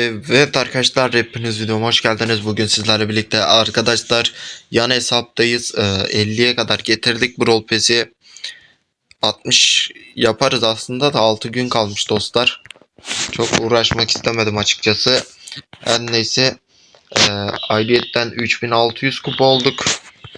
Evet arkadaşlar hepiniz videoma hoş geldiniz. Bugün sizlerle birlikte arkadaşlar yan hesaptayız. Ee, 50'ye kadar getirdik bu rol pesi. 60 yaparız aslında da 6 gün kalmış dostlar. Çok uğraşmak istemedim açıkçası. Her neyse e, ayrıyetten 3600 kupa olduk.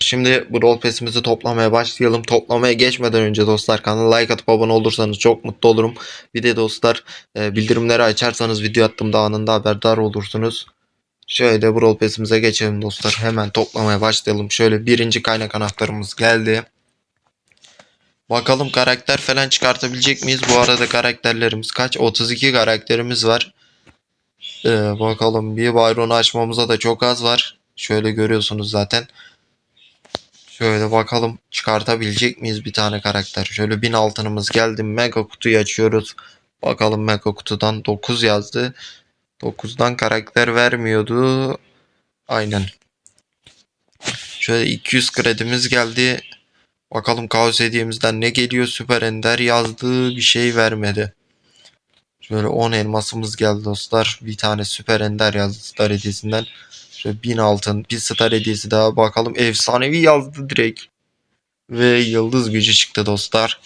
Şimdi bu rol pesimizi toplamaya başlayalım. Toplamaya geçmeden önce dostlar kanala like atıp abone olursanız çok mutlu olurum. Bir de dostlar e, bildirimleri açarsanız video attığımda anında haberdar olursunuz. Şöyle bu rol pesimize geçelim dostlar. Hemen toplamaya başlayalım. Şöyle birinci kaynak anahtarımız geldi. Bakalım karakter falan çıkartabilecek miyiz? Bu arada karakterlerimiz kaç? 32 karakterimiz var. Ee, bakalım bir Byron'u açmamıza da çok az var. Şöyle görüyorsunuz zaten. Şöyle bakalım çıkartabilecek miyiz bir tane karakter. Şöyle 1000 altınımız geldi. Mega kutuyu açıyoruz. Bakalım mega kutudan 9 yazdı. 9'dan karakter vermiyordu. Aynen. Şöyle 200 kredimiz geldi. Bakalım kaos hediyemizden ne geliyor? Süper Ender yazdığı bir şey vermedi. Şöyle 10 elmasımız geldi dostlar. Bir tane Süper Ender yazdı Star hediyesinden. Şöyle 1000 altın. Bir Star hediyesi daha. Bakalım efsanevi yazdı direkt. Ve yıldız gücü çıktı dostlar.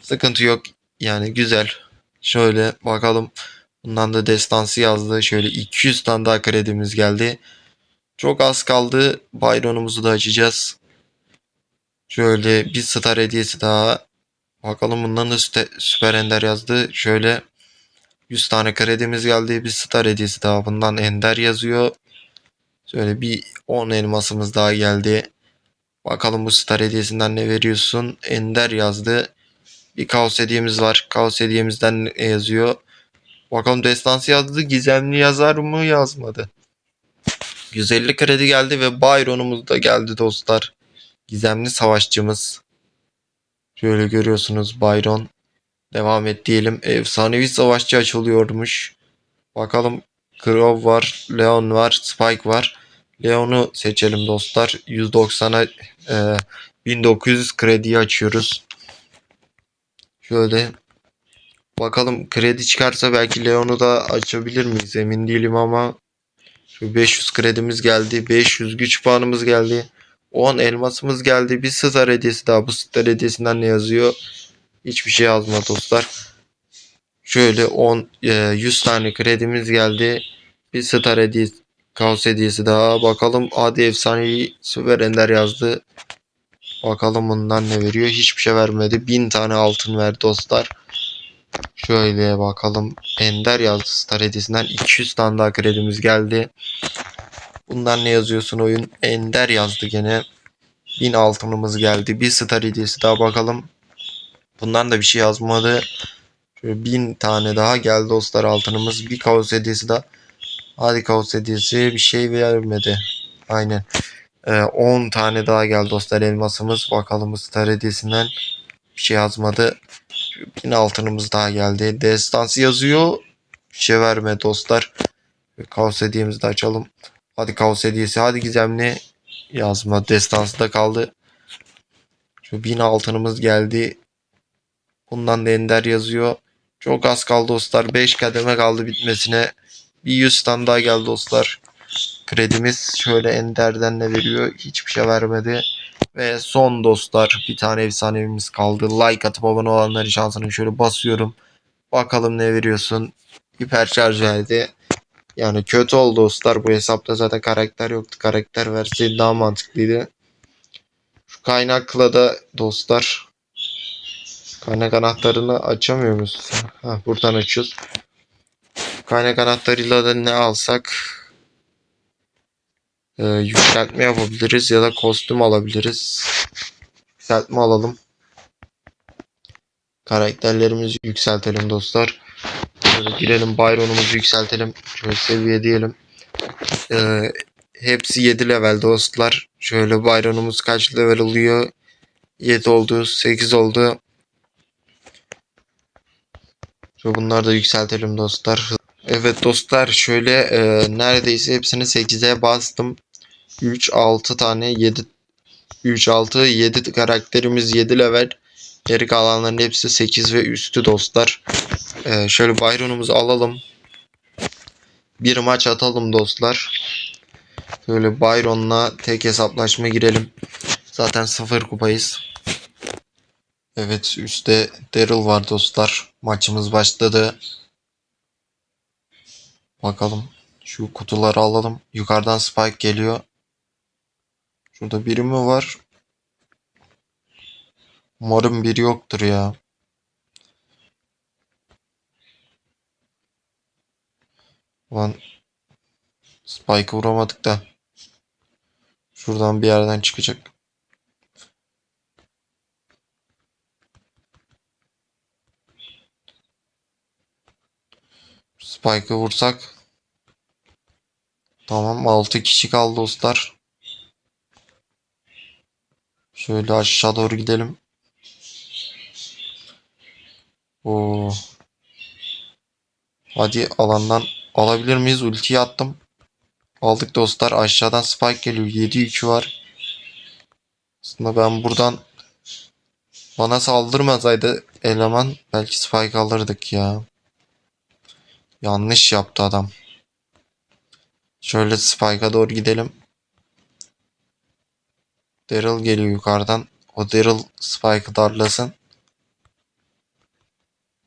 Sıkıntı yok. Yani güzel. Şöyle bakalım. Bundan da destansı yazdı. Şöyle 200 tane daha kredimiz geldi. Çok az kaldı. Byron'umuzu da açacağız. Şöyle bir star hediyesi daha. Bakalım bundan da süper ender yazdı. Şöyle 100 tane kredimiz geldi. Bir star hediyesi daha. Bundan ender yazıyor. Şöyle bir 10 elmasımız daha geldi. Bakalım bu star hediyesinden ne veriyorsun? Ender yazdı. Bir kaos hediyemiz var. Kaos hediyemizden yazıyor? Bakalım destansı yazdı. Gizemli yazar mı? Yazmadı. 150 kredi geldi ve Byron'umuz da geldi dostlar. Gizemli savaşçımız. Şöyle görüyorsunuz Byron. Devam et diyelim. Efsanevi savaşçı açılıyormuş. Bakalım Crow var, Leon var, Spike var. Leon'u seçelim dostlar. 190'a e, 1900 krediyi açıyoruz. Şöyle bakalım kredi çıkarsa belki Leon'u da açabilir miyiz emin değilim ama şu 500 kredimiz geldi. 500 güç puanımız geldi. 10 elmasımız geldi. Bir star hediyesi daha. Bu star hediyesinden ne yazıyor? Hiçbir şey yazmadı dostlar. Şöyle 10 e, 100 tane kredimiz geldi. Bir star hediyesi kaos hediyesi daha. Bakalım adi efsanevi süper ender yazdı. Bakalım bundan ne veriyor? Hiçbir şey vermedi. 1000 tane altın verdi dostlar. Şöyle bakalım. Ender yazdı star hediyesinden. 200 tane daha kredimiz geldi. Bundan ne yazıyorsun oyun? Ender yazdı gene. 1000 altınımız geldi. Bir star hediyesi daha bakalım. Bundan da bir şey yazmadı. Şöyle 1000 tane daha geldi dostlar altınımız. Bir kaos hediyesi daha. Hadi kaos hediyesi bir şey vermedi. Aynen. Ee, 10 tane daha geldi dostlar elmasımız. Bakalım star hediyesinden bir şey yazmadı. 1000 altınımız daha geldi. Destansı yazıyor. Bir şey vermedi dostlar. Kaos hediyemizi de açalım. Hadi kaos hediyesi. Hadi gizemli yazma. Destansı da kaldı. Şu 1000 altınımız geldi. Bundan da ender yazıyor. Çok az kaldı dostlar. 5 kademe kaldı bitmesine. Bir 100 tane daha geldi dostlar. Kredimiz şöyle enderden ne veriyor? Hiçbir şey vermedi. Ve son dostlar bir tane efsanevimiz kaldı. Like atıp abone olanların şansını şöyle basıyorum. Bakalım ne veriyorsun. Hiper şarj verdi. Yani kötü oldu dostlar. Bu hesapta zaten karakter yoktu. Karakter verseydi daha mantıklıydı. Şu kaynakla da dostlar kaynak anahtarını açamıyor muyuz? Ha, buradan açıyoruz. Kaynak anahtarıyla da ne alsak Ee, yükseltme yapabiliriz ya da kostüm alabiliriz. Yükseltme alalım. Karakterlerimizi yükseltelim dostlar. Şöyle girelim Byron'umuzu yükseltelim. Şöyle seviye diyelim. Ee, hepsi 7 level dostlar. Şöyle Byron'umuz kaç level oluyor? 7 oldu, 8 oldu. Şöyle bunları da yükseltelim dostlar. Evet dostlar şöyle e, neredeyse hepsini 8'e bastım. 3, 6 tane 7 3, 6, 7 karakterimiz 7 level. Geri kalanların hepsi 8 ve üstü dostlar. E, şöyle Byron'umuzu alalım. bir maç atalım dostlar. Böyle Byron'la tek hesaplaşma girelim. Zaten sıfır kupayız. Evet üstte Daryl var dostlar. Maçımız başladı. Bakalım. Şu kutuları alalım. Yukarıdan Spike geliyor. Şurada biri mi var? Umarım biri yoktur ya. Ulan Spike'ı vuramadık da. Şuradan bir yerden çıkacak. Spike'ı vursak. Tamam 6 kişi kaldı dostlar. Şöyle aşağı doğru gidelim. Oo. Hadi alandan alabilir miyiz? Ultiyi attım. Aldık dostlar. Aşağıdan spike geliyor. 7 yükü var. Aslında ben buradan bana saldırmasaydı eleman belki spike alırdık ya. Yanlış yaptı adam. Şöyle spike'a doğru gidelim. Daryl geliyor yukarıdan. O Daryl spike'ı darlasın.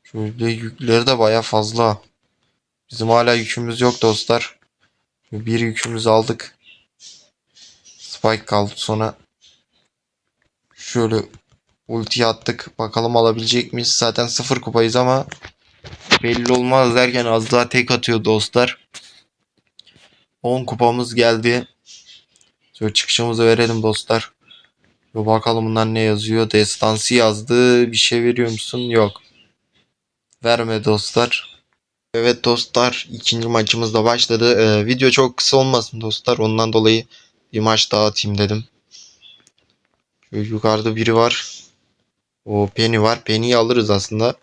Şöyle yükleri de baya fazla. Bizim hala yükümüz yok dostlar. Bir yükümüzü aldık. Spike kaldı sonra. Şöyle ulti attık. Bakalım alabilecek miyiz? Zaten sıfır kupayız ama belli olmaz derken az daha tek atıyor dostlar. 10 kupamız geldi. Şöyle çıkışımızı verelim dostlar. Bir bakalım bunlar ne yazıyor. Destansı yazdı. Bir şey veriyor musun? Yok. Verme dostlar. Evet dostlar ikinci maçımız da başladı. Ee, video çok kısa olmasın dostlar. Ondan dolayı bir maç daha atayım dedim. Şöyle yukarıda biri var. O Penny var. Penny'yi alırız aslında.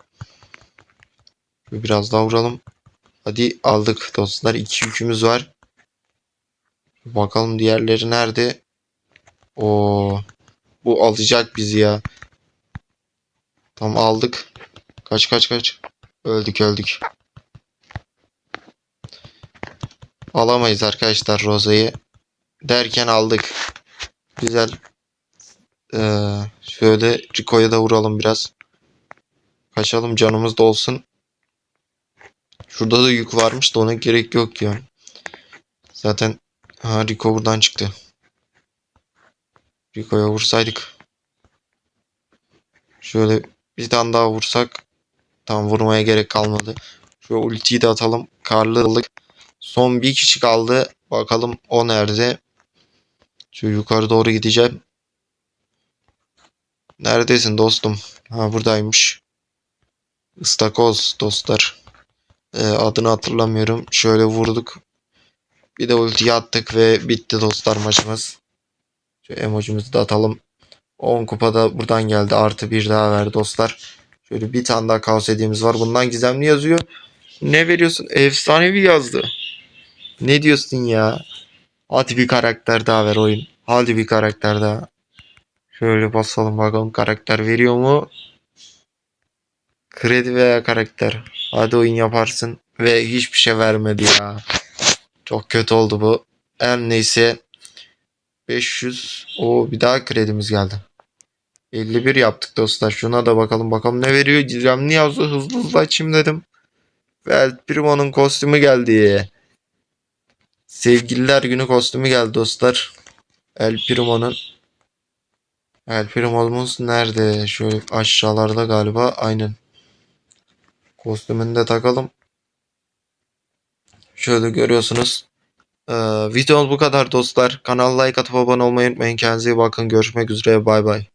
Şöyle biraz daha vuralım. Hadi aldık dostlar. İki yükümüz var. Bakalım diğerleri nerede? O bu alacak bizi ya. Tam aldık. Kaç kaç kaç. Öldük öldük. Alamayız arkadaşlar Rosa'yı. Derken aldık. Güzel. Ee, şöyle Rico'ya da vuralım biraz. Kaçalım canımız da olsun. Şurada da yük varmış da ona gerek yok ya. Zaten ha Rico buradan çıktı. Rico'ya vursaydık. Şöyle bir tane daha vursak. Tam vurmaya gerek kalmadı. Şöyle ultiyi de atalım. Karlılık. Son bir kişi kaldı. Bakalım o nerede? Şu yukarı doğru gideceğim. Neredesin dostum? Ha buradaymış. Istakoz dostlar. Ee, adını hatırlamıyorum. Şöyle vurduk. Bir de ultiyi attık ve bitti dostlar maçımız. Şu emojimizi de atalım. 10 kupada buradan geldi. Artı bir daha ver dostlar. Şöyle bir tane daha kaos hediyemiz var. Bundan gizemli yazıyor. Ne veriyorsun? Efsanevi yazdı. Ne diyorsun ya? Hadi bir karakter daha ver oyun. Hadi bir karakter daha. Şöyle basalım bakalım karakter veriyor mu? Kredi veya karakter. Hadi oyun yaparsın. Ve hiçbir şey vermedi ya. Çok kötü oldu bu. Her neyse. 500. O bir daha kredimiz geldi. 51 yaptık dostlar. Şuna da bakalım bakalım ne veriyor. Gizemli yazdı. Hızlı hızlı açayım dedim. Ve El Primo'nun kostümü geldi. Sevgililer günü kostümü geldi dostlar. El Primo'nun. El Primo'muz nerede? Şöyle aşağılarda galiba. Aynen. Kostümünü de takalım. Şöyle görüyorsunuz. Ee, videomuz bu kadar dostlar. Kanala like atıp abone olmayı unutmayın. Kendinize iyi bakın. Görüşmek üzere. Bay bay.